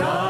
사